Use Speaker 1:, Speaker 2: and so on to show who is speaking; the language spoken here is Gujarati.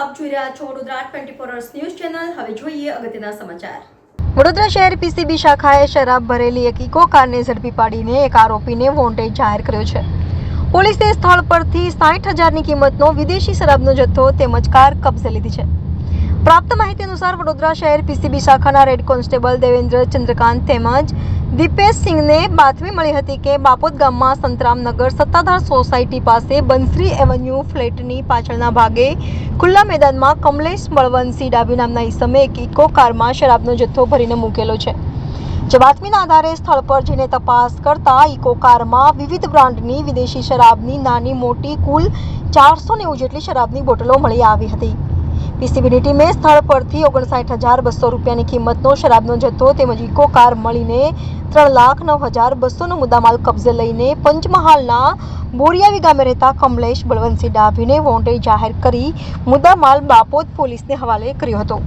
Speaker 1: જોઈ રહ્યા છો Vadodara twenty four hours news channel હવે જોઈએ અગત્યના સમાચાર.
Speaker 2: વડોદરા શહેર પીસીબી શાખાએ શરાબ ભરેલી એક ઇકો કારને ઝડપી પાડીને એક આરોપીને વોન્ટેડ જાહેર કર્યો છે. પોલીસે સ્થળ પરથી સાઠ હજારની કિંમતનો વિદેશી શરાબનો જથ્થો તેમજ કાર કબજે લીધી છે. પ્રાપ્ત માહિતી અનુસાર વડોદરા શહેર પીસીબી શાખાના રેડ કોન્સ્ટેબલ દેવેન્દ્ર ચંદ્રકાંત તેમજ દીપેશ સિંહને બાતમી મળી હતી કે બાપોદ ગામમાં સંતરામનગર સત્તાધાર સોસાયટી પાસે બંસરી એવન્યુ ફ્લેટની પાછળના ભાગે ખુલ્લા મેદાનમાં કમલેશ બળવંતસિંહ ડાબી નામના ઈસમે એક ઇકો કારમાં શરાબનો જથ્થો ભરીને મૂકેલો છે. જે બાતમીના આધારે સ્થળ પર જઈને તપાસ કરતા ઇકો કારમાં વિવિધ બ્રાન્ડની વિદેશી શરાબની નાની મોટી કુલ ચારસો નેવું જેટલી શરાબની બોટલો મળી આવી હતી. પીસીબીની ટીમે સ્થળ પરથી ઓગણસાઠ હજાર બસો રૂપિયાની કિંમતનો શરાબનો જથ્થો તેમજ ઇકો કાર મળીને ત્રણ લાખ નવ હજાર બસોનો મુદ્દામાલ કબજે લઈને પંચમહાલના બોરિયાવી ગામે રહેતા કમલેશ બળવંતસિંહ ડાભીને વોન્ટેડ જાહેર કરી મુદ્દામાલ બાપોદ પોલીસને હવાલે કર્યો હતો.